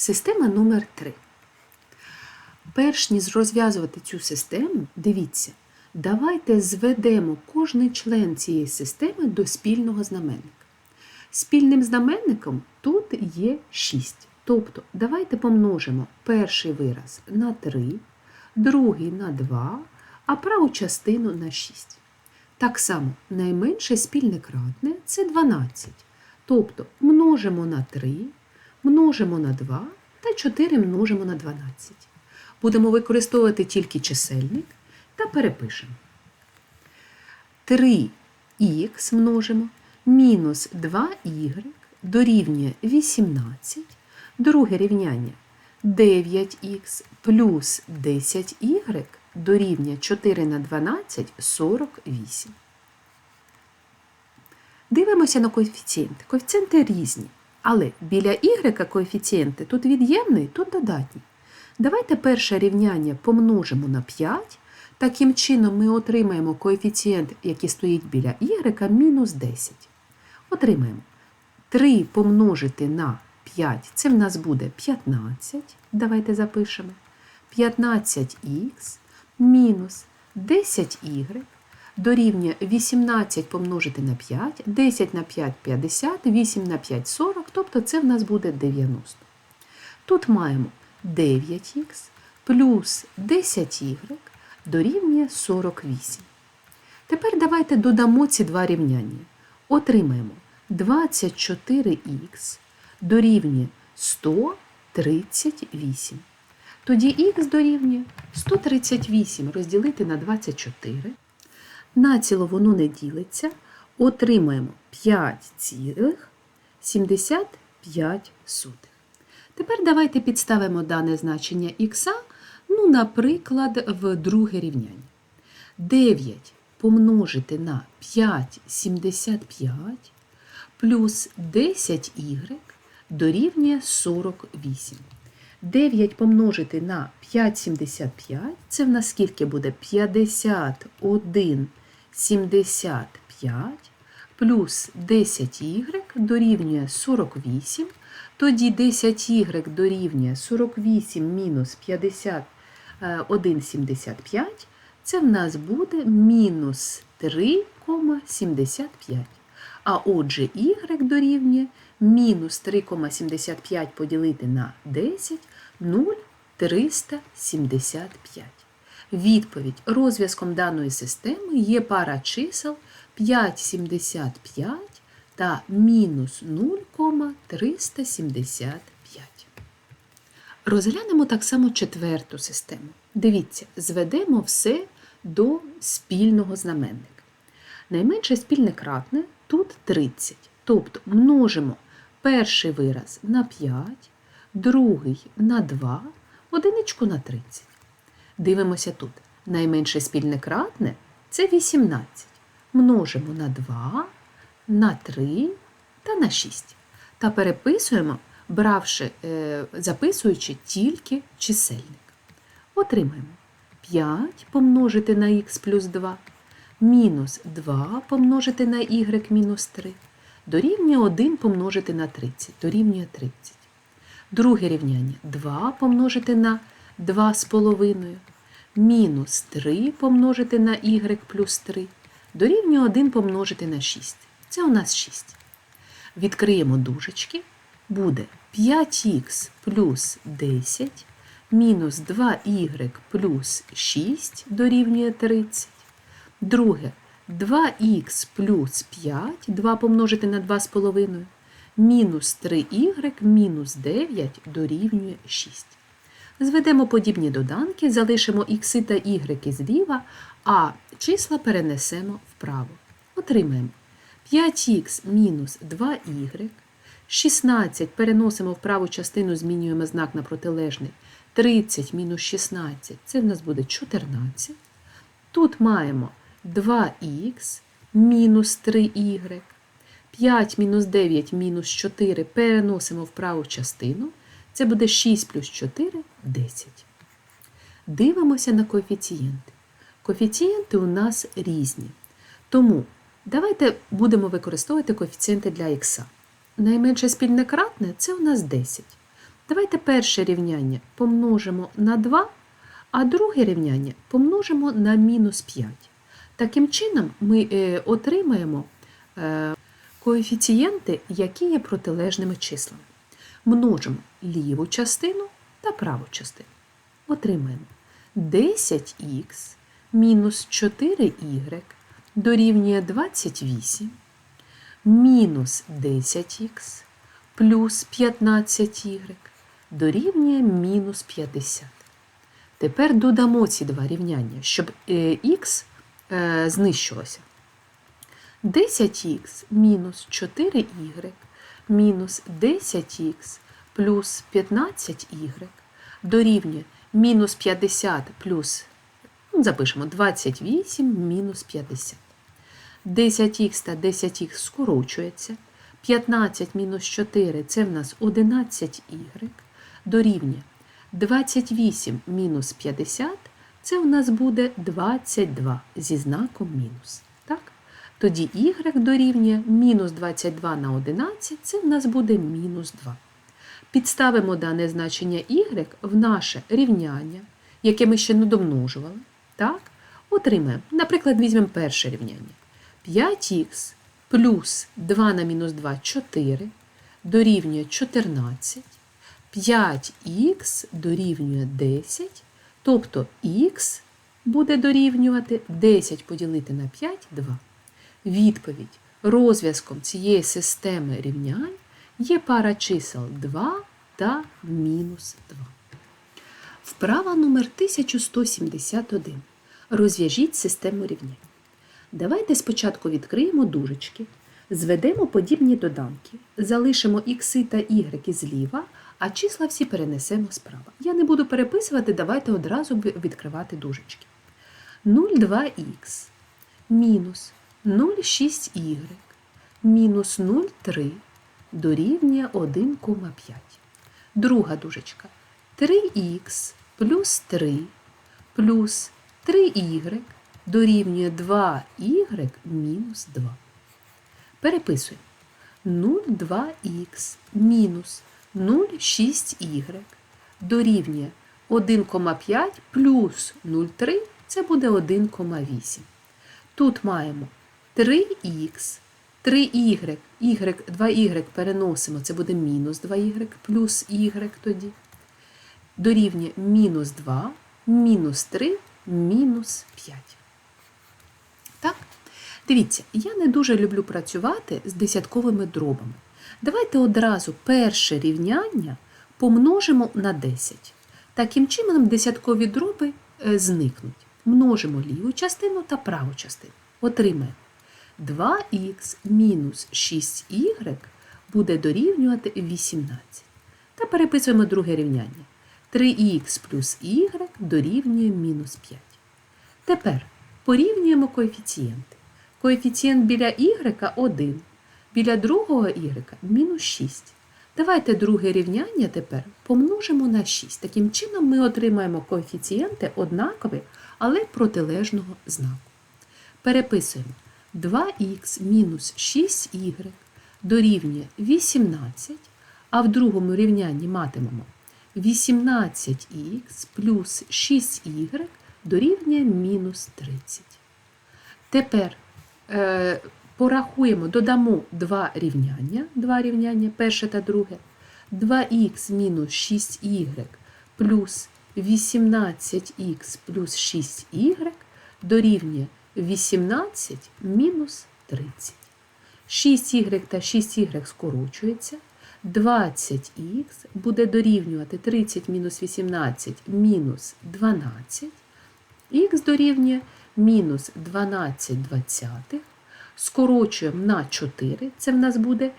Система номер 3. Перш ніж розв'язувати цю систему, дивіться, давайте зведемо кожний член цієї системи до спільного знаменника. Спільним знаменником тут є 6. Тобто, давайте помножимо перший вираз на 3, другий на 2, а праву частину на 6. Так само найменше спільне кратне це 12. Тобто множимо на 3, множимо на 2 та 4 множимо на 12. Будемо використовувати тільки чисельник та перепишемо. 3х множимо мінус 2y дорівнює 18. Друге рівняння 9х плюс 10y дорівнює 4 на 12 48. Дивимося на коефіцієнти. Коефіцієнти різні, але біля y коефіцієнти тут від'ємний, тут додатній. Давайте перше рівняння помножимо на 5. Таким чином ми отримаємо коефіцієнт, який стоїть біля y, мінус 10. Отримаємо 3 помножити на 5, це в нас буде 15. Давайте запишемо. 15х мінус 10y дорівнює 18 помножити на 5, 10 на 5 50, 8 на 5 40, тобто це в нас буде 90. Тут маємо 9х плюс 10y дорівнює 48. Тепер давайте додамо ці два рівняння. Отримаємо 24х дорівнює 138. Тоді х дорівнює 138 розділити на 24. Націло воно не ділиться. Отримаємо 5,75. Тепер давайте підставимо дане значення х, ну, наприклад, в друге рівняння. 9 помножити на 5,75 плюс 10y дорівнює 48. 9 помножити на 5,75, це в нас скільки буде 51,75 плюс 10y дорівнює 48. Тоді 10y дорівнює 48 мінус 51,75, це в нас буде мінус 3,75. А отже, y дорівнює мінус 3,75 поділити на 10 0,375. Відповідь розв'язком даної системи є пара чисел 5,75 та мінус 0,375. Розглянемо так само четверту систему. Дивіться, зведемо все до спільного знаменника. Найменше спільне кратне тут 30. Тобто множимо перший вираз на 5, другий на 2, одиничку на 30. Дивимося тут. Найменше спільне кратне це 18. Множимо на 2, на 3 та на 6. Та переписуємо, бравши, е, записуючи тільки чисельник. Отримаємо 5 помножити на х плюс 2, мінус 2 помножити на y мінус 3, дорівнює 1 помножити на 30, дорівнює 30. Друге рівняння 2 помножити на 2,5, мінус 3 помножити на y плюс 3, дорівнює 1 помножити на 6. Це у нас 6. Відкриємо дужечки. Буде 5х плюс 10 мінус 2y плюс 6 дорівнює 30. Друге 2х плюс 5, 2 помножити на 2,5, мінус 3y мінус 9 дорівнює 6. Зведемо подібні доданки, залишимо х та y зліва, а числа перенесемо вправо. Отримаємо 5х мінус 2y, 16 переносимо в праву частину, змінюємо знак на протилежний. 30 мінус 16 це в нас буде 14. Тут маємо 2х мінус 3y. 5 мінус 9 мінус 4 переносимо в праву частину. Це буде 6 плюс 4 10. Дивимося на коефіцієнти. Коефіцієнти у нас різні. Тому давайте будемо використовувати коефіцієнти для х. Найменше спільне кратне це у нас 10. Давайте перше рівняння помножимо на 2, а друге рівняння помножимо на мінус 5. Таким чином, ми е, отримаємо е, коефіцієнти, які є протилежними числами. Множимо ліву частину та праву частину. Отримаємо 10х мінус 4y дорівнює 28 мінус 10х плюс 15y дорівнює мінус 50. Тепер додамо ці два рівняння, щоб е, х е, знищилося. 10х мінус 4y мінус 10х плюс 15y дорівнює мінус 50 плюс, ну, запишемо 28 мінус 50. 10х та 10х скорочується. 15 мінус 4 це в нас 11y дорівнює 28 мінус 50 це в нас буде 22 зі знаком мінус. Тоді y дорівнює мінус 22 на 11 це в нас буде мінус 2. Підставимо дане значення y в наше рівняння, яке ми ще не домножували. Так? Отримаємо, наприклад, візьмемо перше рівняння. 5х плюс 2 на мінус 2 4 дорівнює 14. 5х дорівнює 10, тобто х буде дорівнювати 10 поділити на 5 2. Відповідь розв'язком цієї системи рівнянь є пара чисел 2 та мінус 2. Вправа номер 1171. Розв'яжіть систему рівнянь. Давайте спочатку відкриємо дужечки, зведемо подібні доданки, залишимо ікси та ігреки зліва, а числа всі перенесемо справа. Я не буду переписувати, давайте одразу відкривати дужечки. 0,2х мінус 0,6y мінус 0,3 дорівнює 1,5. Друга дужечка 3х плюс 3 плюс 3y дорівнює 2y мінус 2. Переписуємо 0,2х мінус 0,6y дорівнює 1,5 плюс 0,3 це буде 1,8. Тут маємо 3х, 3y, y, 2y переносимо, це буде мінус 2y плюс y тоді. Дорівнює мінус 2, мінус 3, мінус 5. Так? Дивіться, я не дуже люблю працювати з десятковими дробами. Давайте одразу перше рівняння помножимо на 10. Таким чином десяткові дроби е, зникнуть. Множимо ліву частину та праву частину. Отримаємо 2х мінус 6y буде дорівнювати 18. Та переписуємо друге рівняння. 3х плюс y дорівнює мінус 5. Тепер порівнюємо коефіцієнти. Коефіцієнт біля y 1, біля другого y мінус 6. Давайте друге рівняння тепер помножимо на 6. Таким чином ми отримаємо коефіцієнти однакові, але протилежного знаку. Переписуємо 2х мінус 6y дорівнює 18, а в другому рівнянні матимемо 18х плюс 6y дорівнює мінус 30. Тепер е, порахуємо, додамо два рівняння, два рівняння, перше та друге. 2х мінус 6y плюс 18х плюс 6y дорівнює 18 мінус 30. 6y та 6y скорочується. 20х буде дорівнювати 30 мінус 18 мінус 12. Х дорівнює мінус 12 двадцятих. Скорочуємо на 4, це в нас буде.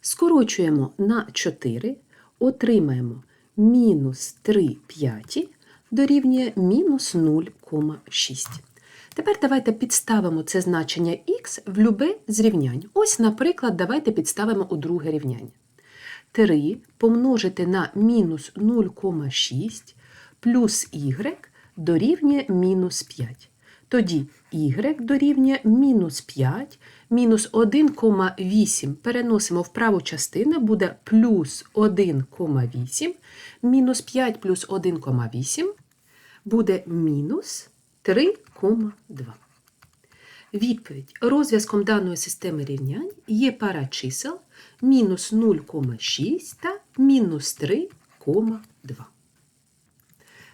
Скорочуємо на 4, отримаємо мінус 3 п'яті дорівнює мінус 0,6. Тепер давайте підставимо це значення х в любе з рівнянь. Ось, наприклад, давайте підставимо у друге рівняння. 3 помножити на мінус 0,6 плюс y дорівнює мінус 5. Тоді y дорівнює мінус 5, мінус 1,8 переносимо в праву частину, буде плюс 1,8, мінус 5 плюс 1,8 буде мінус 3,2. Відповідь. Розв'язком даної системи рівнянь є пара чисел мінус 0,6 та мінус 3,2.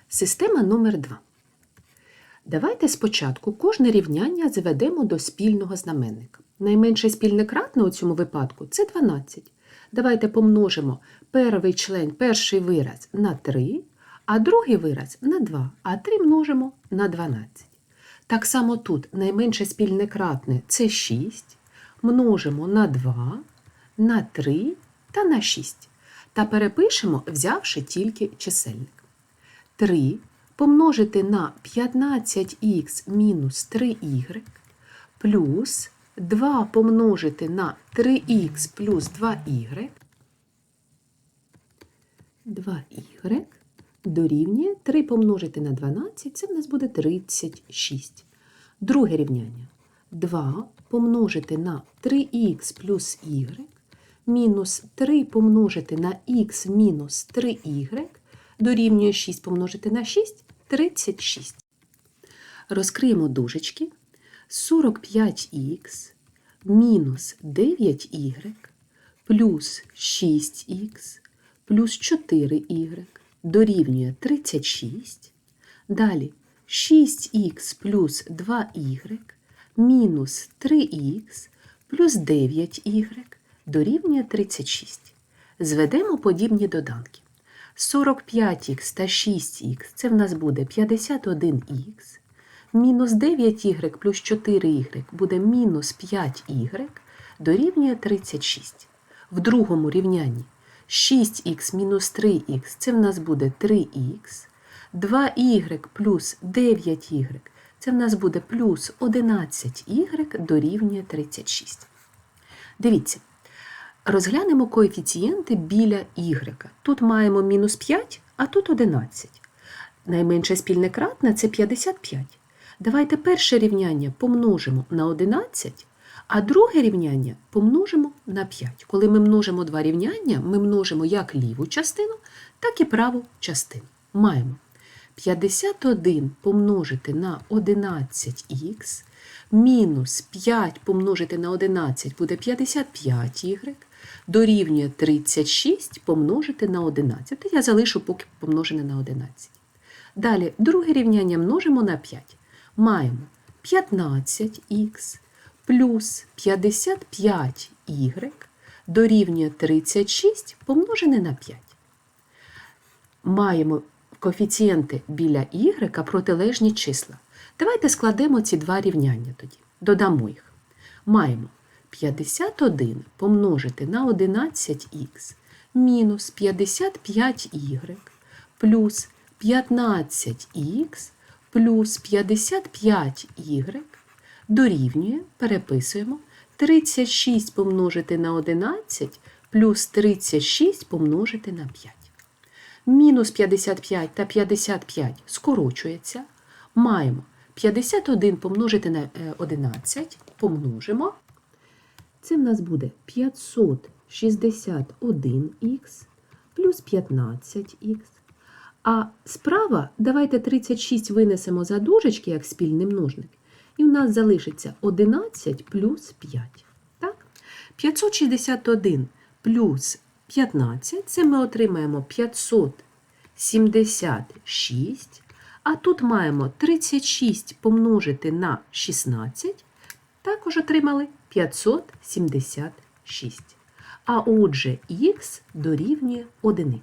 Система номер 2. Давайте спочатку кожне рівняння зведемо до спільного знаменника. Найменше спільне кратне у цьому випадку це 12. Давайте помножимо перший член, перший вираз на 3, а другий вираз на 2, а 3 множимо на 12. Так само тут найменше спільне кратне це 6, множимо на 2, на 3 та на 6. Та перепишемо, взявши тільки чисельник. 3 помножити на 15х мінус 3y плюс 2 помножити на 3х плюс 2y 2y дорівнює 3 помножити на 12, це в нас буде 36. Друге рівняння. 2 помножити на 3х плюс y мінус 3 помножити на х мінус 3y дорівнює 6 помножити на 6 36. Розкриємо дужечки. 45х мінус 9y плюс 6х плюс 4y дорівнює 36. Далі 6х плюс 2y мінус 3х плюс 9y дорівнює 36. Зведемо подібні доданки. 45х та 6х це в нас буде 51х. Мінус 9y плюс 4y буде мінус 5y дорівнює 36. В другому рівнянні 6х мінус 3х це в нас буде 3х. 2y плюс 9y це в нас буде плюс 11y дорівнює 36. Дивіться. Розглянемо коефіцієнти біля y. Тут маємо мінус 5, а тут 11. Найменше спільне кратне це 55. Давайте перше рівняння помножимо на 11, а друге рівняння помножимо на 5. Коли ми множимо два рівняння, ми множимо як ліву частину, так і праву частину. Маємо 51 помножити на 11х, мінус 5 помножити на 11 буде 55y, дорівнює 36 помножити на 11. Я залишу поки помножене на 11. Далі друге рівняння множимо на 5. Маємо 15х плюс 55y дорівнює 36 помножене на 5. Маємо коефіцієнти біля y протилежні числа. Давайте складемо ці два рівняння тоді. Додамо їх. Маємо 51 помножити на 11х мінус 55y плюс 15х плюс 55y дорівнює, переписуємо, 36 помножити на 11 плюс 36 помножити на 5. Мінус 55 та 55 скорочується. Маємо 51 помножити на 11, помножимо. Це в нас буде 561х плюс 15х. А справа давайте 36 винесемо за дужечки, як спільний множник. І у нас залишиться 11 плюс 5. Так? 561 плюс 15 це ми отримаємо 576. А тут маємо 36 помножити на 16, також отримали 576. А отже, х дорівнює 1.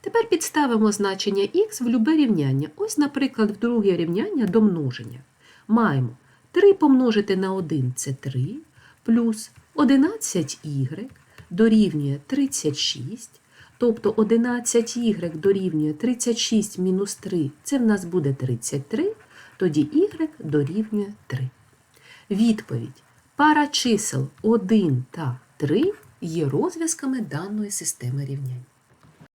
Тепер підставимо значення х в любе рівняння. Ось, наприклад, в друге рівняння до множення. Маємо 3 помножити на 1 це 3, плюс 11y дорівнює 36. Тобто 11y дорівнює 36 мінус 3, це в нас буде 33, тоді y дорівнює 3. Відповідь. Пара чисел 1 та 3 є розв'язками даної системи рівнянь.